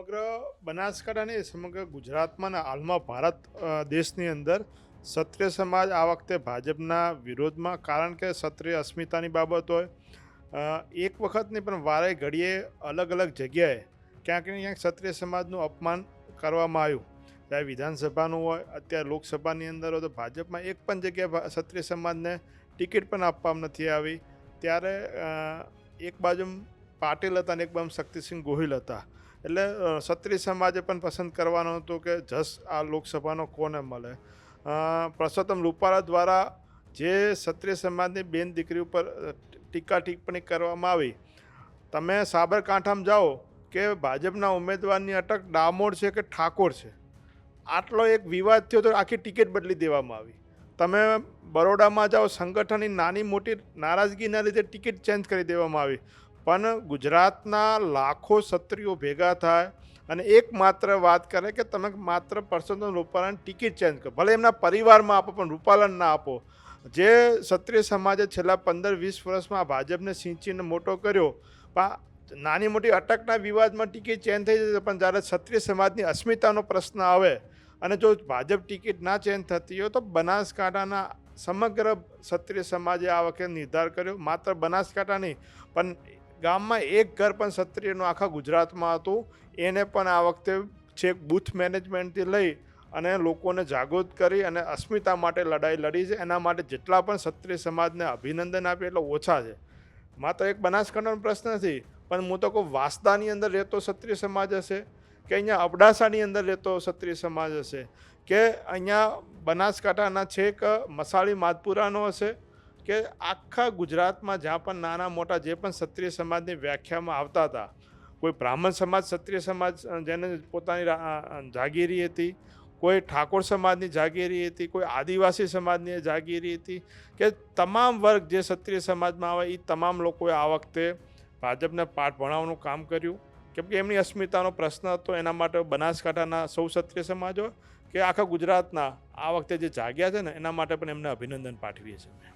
સમગ્ર બનાસકાંઠા નહીં, સમગ્ર ગુજરાતમાં હાલમાં ભારત દેશની અંદર ક્ષત્રિય સમાજ આ વખતે ભાજપના વિરોધમાં, કારણ કે ક્ષત્રિય અસ્મિતાની બાબત હોય. એક વખત નહીં, પણ વારે ઘડીએ અલગ અલગ જગ્યાએ ક્યાંક ને ક્યાંક ક્ષત્રિય સમાજનું અપમાન કરવામાં આવ્યું. ચાહે વિધાનસભાનું હોય, અત્યારે લોકસભાની અંદર હોય, તો ભાજપમાં એક પણ જગ્યાએ સત્રિય સમાજને ટિકિટ પણ આપવામાં નથી આવી. ત્યારે એક બાજુ પાટીલ હતા અને એક બમ શક્તિસિંહ ગોહિલ હતા. એટલે ક્ષત્રિય સમાજે પણ પસંદ કરવાનું હતું કે જસ આ લોકસભાનો કોને મળે? પરસોત્તમ રૂપાલા દ્વારા જે ક્ષત્રિય સમાજની બેન દીકરી ઉપર ટીકા ટિપ્પણી કરવામાં આવી, તમે સાબરકાંઠામાં જાઓ કે ભાજપના ઉમેદવારની અટક ડામોર છે કે ઠાકોર છે? આટલો એક વિવાદ થયો તો આખી ટિકિટ બદલી દેવામાં આવી. તમે બરોડામાં જાઓ, સંગઠનની નાની મોટી નારાજગીના લીધે ટિકિટ ચેન્જ કરી દેવામાં આવી. પણ ગુજરાતના લાખો ક્ષત્રિયો ભેગા થાય અને એકમાત્ર વાત કરે કે તમે માત્ર પરસોત્તમ રૂપાલાની ટિકિટ ચેન્જ કરો. ભલે એમના પરિવારમાં આપો, પણ રૂપાલાને ના આપો. જે ક્ષત્રિય સમાજે છેલ્લા પંદર, વીસ વર્ષમાં ભાજપને સિંચીને મોટો કર્યો પણ નાની મોટી અટકના વિવાદમાં ટિકિટ ચેન્જ થઈ જશે, પણ જ્યારે ક્ષત્રિય સમાજની અસ્મિતાનો પ્રશ્ન આવે અને જો ભાજપ ટિકિટ ના ચેન્જ થતી હોય તો બનાસકાંઠાના સમગ્ર ક્ષત્રિય સમાજે આ વખતે નિર્ધાર કર્યો. માત્ર બનાસકાંઠા નહીં, પણ ગામમાં એક ઘર પણ ક્ષત્રિયનું આખા ગુજરાતમાં હતું. એને પણ આ વખતે છેક બૂથ મેનેજમેન્ટથી લઈ અને લોકોને જાગૃત કરી અને અસ્મિતા માટે લડાઈ લડી છે. એના માટે જેટલા પણ ક્ષત્રિય સમાજને અભિનંદન આપે એટલા ઓછા છે. માત્ર એક બનાસકાંઠાનો પ્રશ્ન નથી, પણ હું તો કહું વાંસદાની અંદર રહેતો ક્ષત્રિય સમાજ હશે કે અહીંયા અબડાસાની અંદર રહેતો ક્ષત્રિય સમાજ હશે કે અહીંયા બનાસકાંઠાના છેક મસાળી માધપુરાનો હશે કે આખા ગુજરાતમાં જ્યાં પણ નાના મોટા જે પણ ક્ષત્રિય સમાજની વ્યાખ્યામાં આવતા હતા, કોઈ બ્રાહ્મણ સમાજ, ક્ષત્રિય સમાજ જેને પોતાની જાગીરી હતી, કોઈ ઠાકોર સમાજની જાગીરી હતી, કોઈ આદિવાસી સમાજની જાગીરી હતી, કે તમામ વર્ગ જે ક્ષત્રિય સમાજમાં આવે એ તમામ લોકોએ આ વખતે ભાજપને પાઠ ભણાવવાનું કામ કર્યું. કેમ કે એમની અસ્મિતાનો પ્રશ્ન હતો, એના માટે બનાસકાંઠાના સૌ ક્ષત્રિય સમાજો કે આખા ગુજરાતના આ વખતે જે જાગ્યા છે ને, એના માટે પણ એમને અભિનંદન પાઠવીએ છીએ.